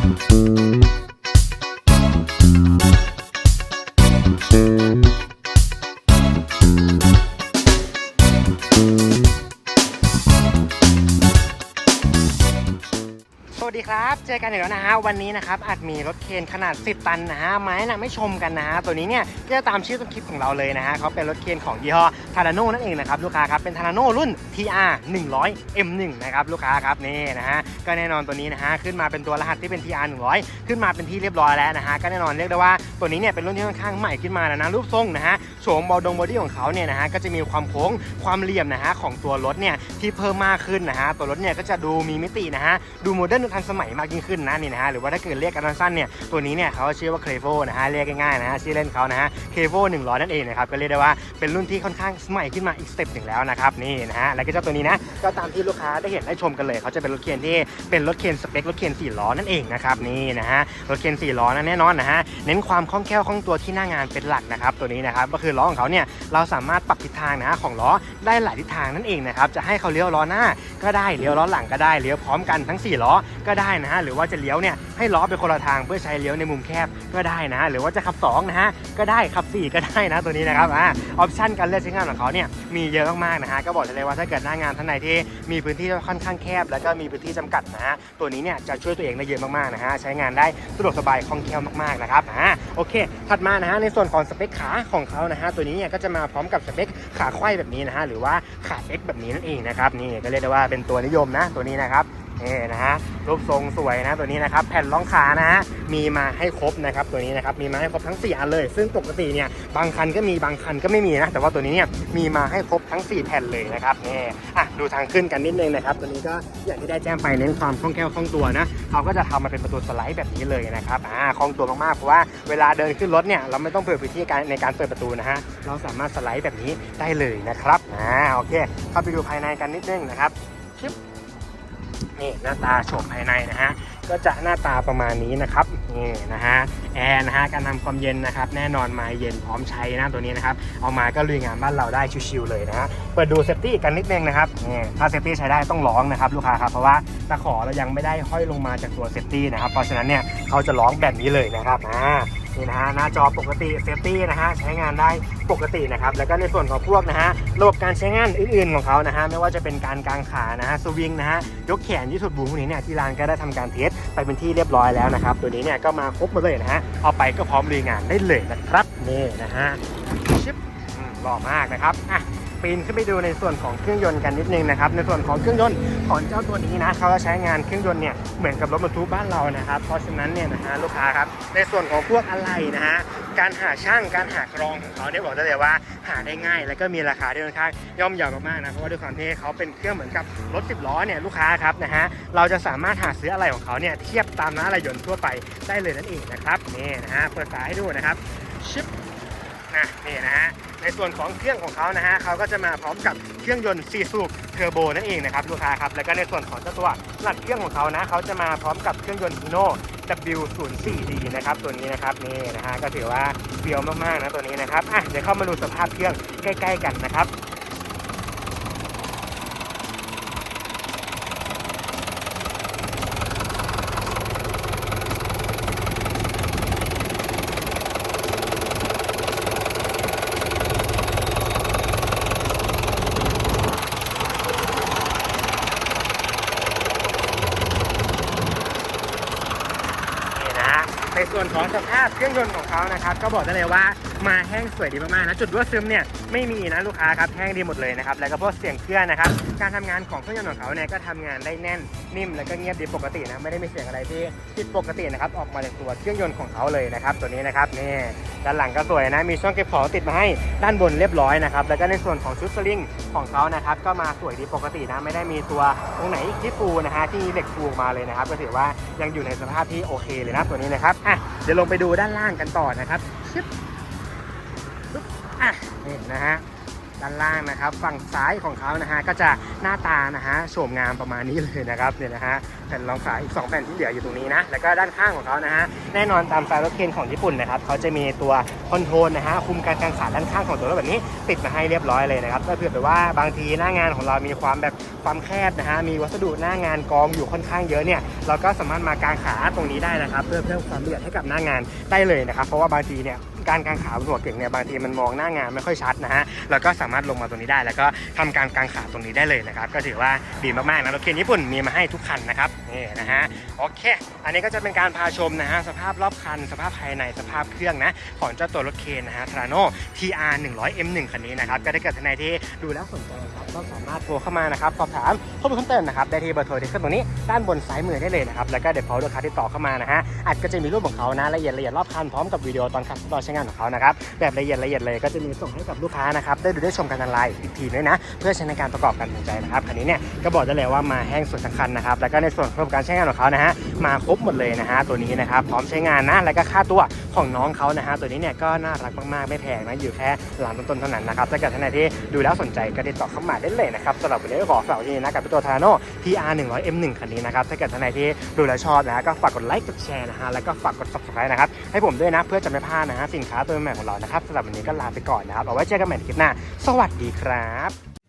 ส วัสดีครับ เจอกันอีกแล้วนะฮะ วันนี้นะครับอาจมีรถเคนขนาด 10 ตันนะฮะไม้นะไม่ชมกันนะฮะ ตัวนี้เนี่ยก็จะตามชื่อต้นคลิปของเราเลยนะฮะเขาเป็นรถเคนของยี่ห้อทาราโน่นั่นเองนะครับลูกค้าครับเป็นทาราโน่รุ่น TR 100 M1 นะครับลูกค้าครับนี่นะฮะก็แน่นอนตัวนี้นะฮะขึ้นมาเป็นตัวรหัสที่เป็น TR 100 ขึ้นมาเป็นที่เรียบร้อยแล้วนะฮะก็แน่นอนเรียกได้ว่าตัวนี้เนี่ยเป็นรุ่นที่ค่อนข้างใหม่ขึ้นมาแล้วนะรูปทรงนะฮะโฉมบอลดงบอดี้ของเขาเนี่ยนะฮะก็จะมีความโค้งความเหลี่ยมนะฮะของตัวรถเนี่ยที่เพิ่มมากขึ้นนะฮะตัวรถเนี่ยก็จะดูมีมิตินะฮะดูโมเดิร์นทันสมัยมากยิ่งขึ้นนะนี่นะฮะหรือว่าถ้าเกิดเรียกกันสั้นๆเนี่ยตัวนี้เนี่ยเขาชื่อว่าเคลโฟนะฮะเรียกง่ายๆนะฮะชื่อเล่นเขานะฮะเคลโฟ100นั่นเองนะครับก็เรียกได้ว่าเป็นรุ่นที่ค่อนข้างใหม่ขึ้นมาอีกสเต็ปหนึ่งแล้วนะครับนี่นะฮะแล้วก็เจ้าตัวนี้นะก็ตามที่ลูกค้าได้เห็นได้ชมกันเลยเขาจะเป็นรถเคนที่เป็นรถเคนสเปครถเคน4ล้อนั่นเองนะครับนี่นะฮะรถเคน4ล้อนั่นแน่นอนนะฮะ น้นความคล่องแคล่วคล่องตัวที่หน้างานเป็นหลักนะครับตัวนี้นะครับก็คือล้อของเขาเนี่ยเราสามารถปรับทิศทางนะของล้อได้หลายทิศทางนั่นเองนะครับจะให้เขาเลี้ยวล้อหน้าก็ได้เลี้ยวล้อหลังก็ได้เลี้ยวพร้อมกันทั้ง 4 ล้อก็ได้นะฮะหรือว่าจะเลี้ยวเนี่ยให้ล้อไปคนละทางเพื่อใช้เลี้ยวในมุมแคบก็ได้นะ หรือว่าจะขับ2นะฮะก็ได้ขับ 4 ก็ได้นะตัวนี้นะครับอ่าออปชั่นการเลือกใช้งานของเขาเนี่ยมีเยอะมากๆนะฮะก็บอกเลยว่าถ้าเกิดหน้างานท่านไหนที่มีพื้นที่ค่อนข้างแคบ แล้วก็มีพื้นที่จำกัดนะฮะตัวนี้เนี่ยจะช่วยตัวเองได้เยอะมากๆนะฮะใช้งานได้สะดวกสบายคล่องแคล่วมากๆนะครับอ่าโอเค ถัดมานะฮะในส่วนของสเปคขาของเขานะฮะตัวนี้เนี่ยก็จะมาพร้อมกับสเปคขาไขว้แบบนี้นะฮะหรือว่าขา X แบบนี้นั่นเองนะครับนี่ก็เรียกได้ว่าเป็นตัวนิยมนะตัวนี้นะครับ นี่นะฮะรูปทรงสวยนะตัวนี้นะครับแผ่นรองขานะฮะมีมาให้ครบนะครับตัวนี้นะครับมีมาให้ครบทั้ง 4 อันเลย ซึ่งปกติเนี่ยบางคันก็มีบางคันก็ไม่มีนะแต่ว่าตัวนี้เนี่ยมีมาให้ครบทั้ง 4 แผ่นเลยนะครับนี่อะดูทางขึ้นกันนิดนึงนะครับตัวนี้ก็อย่างที่ได้แจ้งไปเน้นความคล่องแคล่วคล่องตัวนะเขาก็จะทำมาเป็นประตูสไลด์แบบนี้เลยนะครับอ่าคล่องตัวมากๆเพราะว่าเวลาเดินขึ้นรถเนี่ยเราไม่ต้องเปิดพื้นที่การในการเปิดประตูนะฮะเราสามารถสไลด์แบบนี้ได้เลยนะครับอ่าโอเคเข้าไปดูภายในกันนิดนึงนะครับชิป นี่หน้าตาโฉมภายในนะฮะก็จะหน้าตาประมาณนี้นะครับนี่นะฮะแอร์นะฮะการทำความเย็นนะครับแน่นอนมาเย็นพร้อมใช้นะตัวนี้นะครับเอามาก็ลุยงานบ้านเราได้ชิวๆเลยนะฮะเปิดดูเซฟตี้กันนิดนึงนะครับนี่ถ้าเซฟตี้ใช้ได้ต้องร้องนะครับลูกค้าครับเพราะว่าตะขอเรายังไม่ได้ห้อยลงมาจากตัวเซฟตี้นะครับเพราะฉะนั้นเนี่ยเขาจะร้องแบบนี้เลยนะครับอ่า นี่นะฮะหน้าจอปกติเซฟตี้นะฮะใช้งานได้ปกตินะครับแล้วก็ในส่วนของพวกนะฮะระบบการใช้งานอื่นๆของเขานะฮะไม่ว่าจะเป็นการกางขานะฮะสวิงนะฮะยกแขนยืดสุดบูมพวกนี้เนี่ยที่ร้านก็ได้ทำการเทสไปเป็นที่เรียบร้อยแล้วนะครับตัวนี้เนี่ยก็มาครบหมดเลยนะฮะเอาไปก็พร้อมลุยงานได้เลยนะครับนี่นะฮะชิปหล่อมากนะครับอะ ปีนขึ้นไปดูในส่วนของเครื่องยนต์กันนิดนึงนะครับ ในส่วนของเครื่องยนต์ของเจ้าตัวนี้นะเขาจะใช้งานเครื่องยนต์เนี่ยเหมือนกับรถบรรทุกบ้านเรานะครับ เพราะฉะนั้นเนี่ยนะฮะลูกค้าครับในส่วนของพวกอะไรนะฮะการหาช่างการหากรองของเขาเนี่ยบอกได้เลยว่าหาได้ง่าย แล้วก็มีราคาที่ค่อนข้างย่อมเยาวมากๆนะเพราะว่าด้วยความที่เขาเป็นเครื่องเหมือนกับรถ 10 ล้อเนี่ยลูกค้าครับนะฮะเราจะสามารถหาซื้ออะไรของเขาเนี่ยเทียบตามร้านอะไรยนต์ทั่วไปได้เลยนั่นเองนะครับนี่นะฮะเปิดฝาให้ดูนะครับชิป นะนี่นะฮะในส่วนของเครื่องของเขานะฮะเขาก็จะมาพร้อมกับเครื่องยนต์4สูบเทอร์โบนั่นเองนะครับลูกค้าครับแล้วก็ในส่วนของเจ้าตัวหลักเครื่องของเขานะเขาจะมาพร้อมกับเครื่องยนต์ Hino W04D นะครับตัวนี้นะครับนี่นะฮะก็ถือว่าเฟี้ยวมากๆนะตัวนี้นะครับอะเดี๋ยวเข้ามาดูสภาพเครื่องใกล้ ๆ กันนะครับ ส่วนของสภาพเครื่องยนต์ของเขานะครับก็บอกได้เลยว่ามาแห้งสวยดีมากๆนะจุดรั่วซึมเนี่ยไม่มีนะลูกค้าครับแห้งดีหมดเลยนะครับแล้วก็พวกเสียงเครื่องนะครับการทำงานของเครื่องยนต์ของเขาเนี่ยก็ทำงานได้แน่นนิ่มแล้วก็เงียบดีปกตินะไม่ได้มีเสียงอะไรที่ผิดปกตินะครับออกมาจากตัวเครื่องยนต์ของเขาเลยนะครับตัวนี้นะครับนี่ด้านหลังก็สวยนะมีช่องเก็บของติดมาให้ด้านบนเรียบร้อยนะครับแล้วก็ในส่วนของชุดสลิงของเขานะครับก็มาสวยดีปกตินะไม่ได้มีตัวตรงไหนที่ฟูนะฮะที่มีเหล็กฟูออกมาเลยนะครับก็ถือว่ายังอยู่ในสภาพที่โอเคเลยนะตัวนี้นะครับอะ เดี๋ยวลงไปดูด้านล่างกันต่อนะครับชึบปึ๊บอะนี่นะฮะ ด้านล่างนะครับ ฝั่งซ้ายของเขานะฮะก็จะหน้าตานะฮะโฉมงามประมาณนี้เลยนะครับเนี่ยนะฮะแผ่นรองขาอีก 2 แผ่นที่เหลืออยู่ตรงนี้นะแล้วก็ด้านข้างของเขานะฮะแน่นอนตามสไตล์รถเคนของญี่ปุ่นนะครับเขาจะมีตัวคอนโทรลนะฮะคุมการกางขาด้านข้างของตัวรถแบบนี้ ติดมาให้เรียบร้อยเลยนะครับก็เผื่อแบบว่าบางทีหน้างานของเรามีความแบบความแคบนะฮะมีวัสดุหน้างานกองอยู่ค่อนข้างเยอะเนี่ยเราก็สามารถมากางขาตรงนี้ได้นะครับ เพื่อเพิ่มความละเอียดให้กับหน้างานได้เลยนะครับเพราะว่าบางทีเนี่ย การกางขาบนหัวเก่งเนี่ยบางทีมันมองหน้างานไม่ค่อยชัดนะฮะเราก็สามารถลงมาตรงนี้ได้ แล้วก็ทำการกางขาตรงนี้ได้เลยนะครับก็ถือว่าดีมากๆนะรถเคนญี่ปุ่นมีมาให้ทุกคันนะครับนี่นะฮะโอเค อันนี้ก็จะเป็นการพาชมนะฮะสภาพรอบคัน สภาพภายในสภาพเครื่องนะของเจ้าตัวรถเคนนะฮะทราโน TR 100 M1 คันนี้นะครับก็ถ้าเกิดทนานที่ดูแล้วสนใจ ก็สามารถโทรเข้ามานะครับสอบถามข้อมูลเพิ่มเติมนะครับได้ที่เบอร์โทรที่ขึ้นตรงนี้ด้านบนซ้ายมือได้เลยนะครับแล้วก็เดี๋ยวพอลูกค้าที่ต่อเข้ามานะฮะอาจก็จะมีรูปของเขานะละเอียดละเอียดรอบคันพร้อมกับวิดีโอตอนขับตอนใช้งานของเขานะครับแบบละเอียดละเอียดเลยก็จะมีส่งให้กับลูกค้านะครับได้ดูได้ชมกันออนไลน์อีกทีด้วยนะ เพื่อใช้ในการประกอบการตัดสินใจนะครับคันนี้เนี่ยก็บอกได้เลยว่ามาแห้งส่วนสำคัญนะครับแล้วก็ในส่วนของการใช้งานของเขานะฮะมาครบหมดเลยนะฮะตัวนี้นะครับพร้อมใช้งานนะแล้วก็ค่าตัวของน้องเขานะฮะตัวนี้เนี่ยก็น่ารักมากๆไม่แพงนะอยู่แค่หลังต้นๆเท่านั้นนะครับถ้าเกิดท่านใดที่ดูแล้วสนใจก็ติดต่อเข้ามาได้เลยนะครับสำหรับวันนี้ก็ขอฝากไว้ที่นี่นะกับตัวทาโน่ TR 100 M1 คันนี้นะครับถ้าเกิดท่านใดที่ดูแล้วชอบนะฮะก็ฝากกดไลค์กดแชร์นะฮะแล้วก็ฝากกด subscribe นะครับให้ผมด้วยนะเพื่อจะไม่พลาดนะฮะสินค้าตัวใหม่ของเรานะครับสำหรับวันนี้ก็ลาไปก่อนนะครับเอาไว้เจอกันใหม่ในคลิปหน้า สวัสดีครับ